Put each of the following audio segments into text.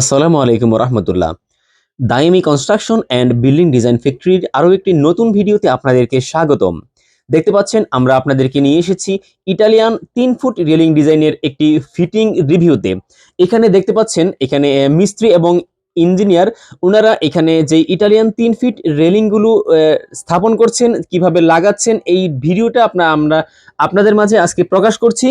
আসসালামু আলাইকুম রহমতুল্লাহ Daimi construction and building design ফ্যাক্টরির আরও একটি নতুন ভিডিওতে আপনাদেরকে স্বাগতম। দেখতে পাচ্ছেন, আমরা আপনাদেরকে নিয়ে এসেছি ইটালিয়ান তিন ফুট রেলিং ডিজাইনের একটি ফিটিং রিভিউতে এখানে দেখতে পাচ্ছেন, এখানে মিস্ত্রি এবং ইঞ্জিনিয়ার ওনারা এখানে যে ইটালিয়ান তিন ফিট রেলিংগুলো স্থাপন করছেন, কীভাবে লাগাচ্ছেন, এই ভিডিওটা আপনার আমরা আপনাদের মাঝে আজকে প্রকাশ করছি।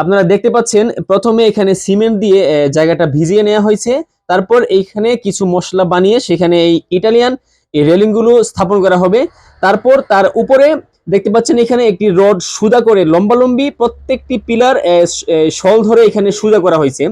আপনারা দেখতে পাচ্ছেন, প্রথমে এখানে সিমেন্ট দিয়ে জায়গাটা ভিজিয়ে নেওয়া হয়েছে। তারপর এইখানে কিছু মশলা বানিয়ে সেখানে এই ইটালিয়ান, এই রেলিংগুলো স্থাপন করা হবে। তারপর তার উপরে দেখতে পাচ্ছেন এখানে একটি রড সুদা করে লম্বালম্বি প্রত্যেকটি পিলার শল ধরে এখানে সুদা করা হয়েছে।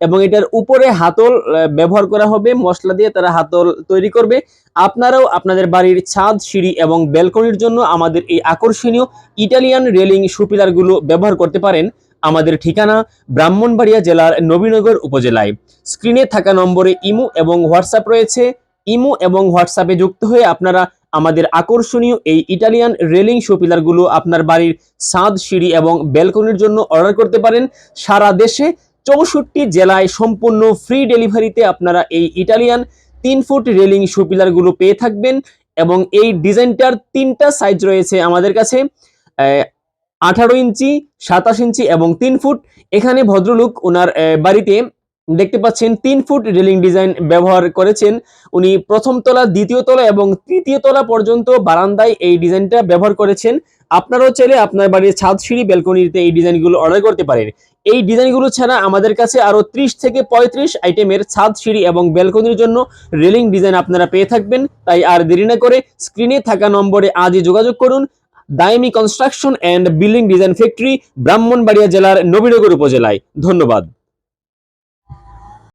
এবং এটার উপরে হাতল ব্যবহার করা হবে। মশলা দিয়ে তারা হাতল তৈরি করবে। আপনারাও আপনাদের বাড়ির ছাদ, সিঁড়ি এবং ব্যালকনির জন্য আমাদের এই আকর্ষণীয় ইটালিয়ান রেলিং সুপিলারগুলো ব্যবহার করতে পারেন। আমাদের ঠিকানা ব্রাহ্মণবাড়িয়া জেলার নবীনগর উপজেলায়। স্ক্রিনে থাকা নম্বরে ইমো এবং হোয়াটসঅ্যাপ রয়েছে। ইমো এবং হোয়াটসঅ্যাপে যুক্ত হয়ে আপনারা আমাদের আকর্ষণীয় এই ইটালিয়ান রেলিং শো পিলারগুলো আপনার বাড়ির ছাদ, সিঁড়ি এবং ব্যালকনির জন্য অর্ডার করতে পারেন। সারা দেশে চৌষট্টি জেলায় সম্পূর্ণ ফ্রি ডেলিভারিতে আপনারা এই ইটালিয়ান তিন ফুট রেলিং শো পিলারগুলো পেয়ে থাকবেন এবং এই ডিজাইনটার তিনটা সাইজ রয়েছে আমাদের কাছে। আঠারো ইঞ্চি, সাতাশ ইঞ্চি এবং তিন ফুট। এখানে ভদ্রলোক ওনার বাড়িতে দেখতে পাচ্ছেন তিন ফুট রেলিং ডিজাইন ব্যবহার করেছেন। উনি প্রথম তলা, দ্বিতীয় তলা এবং তৃতীয় তলা পর্যন্ত বারান্দায় এই ডিজাইনটা ব্যবহার করেছেন। আপনারাও চাইলে আপনার বাড়ির ছাদ সিঁড়ি, ব্যালকনিতে এই ডিজাইনগুলো অর্ডার করতে পারেন। এই ডিজাইনগুলো ছাড়া আমাদের কাছে আরও ত্রিশ থেকে পঁয়ত্রিশ আইটেমের ছাদ সিঁড়ি এবং ব্যালকনির জন্য রেলিং ডিজাইন আপনারা পেয়ে থাকবেন। তাই আর দেরি না করে স্ক্রিনে থাকা নম্বরে আজই যোগাযোগ করুন। Daimi construction and building design factory Brahmanbaria জেলার নবীনগর উপজেলায়। ধন্যবাদ।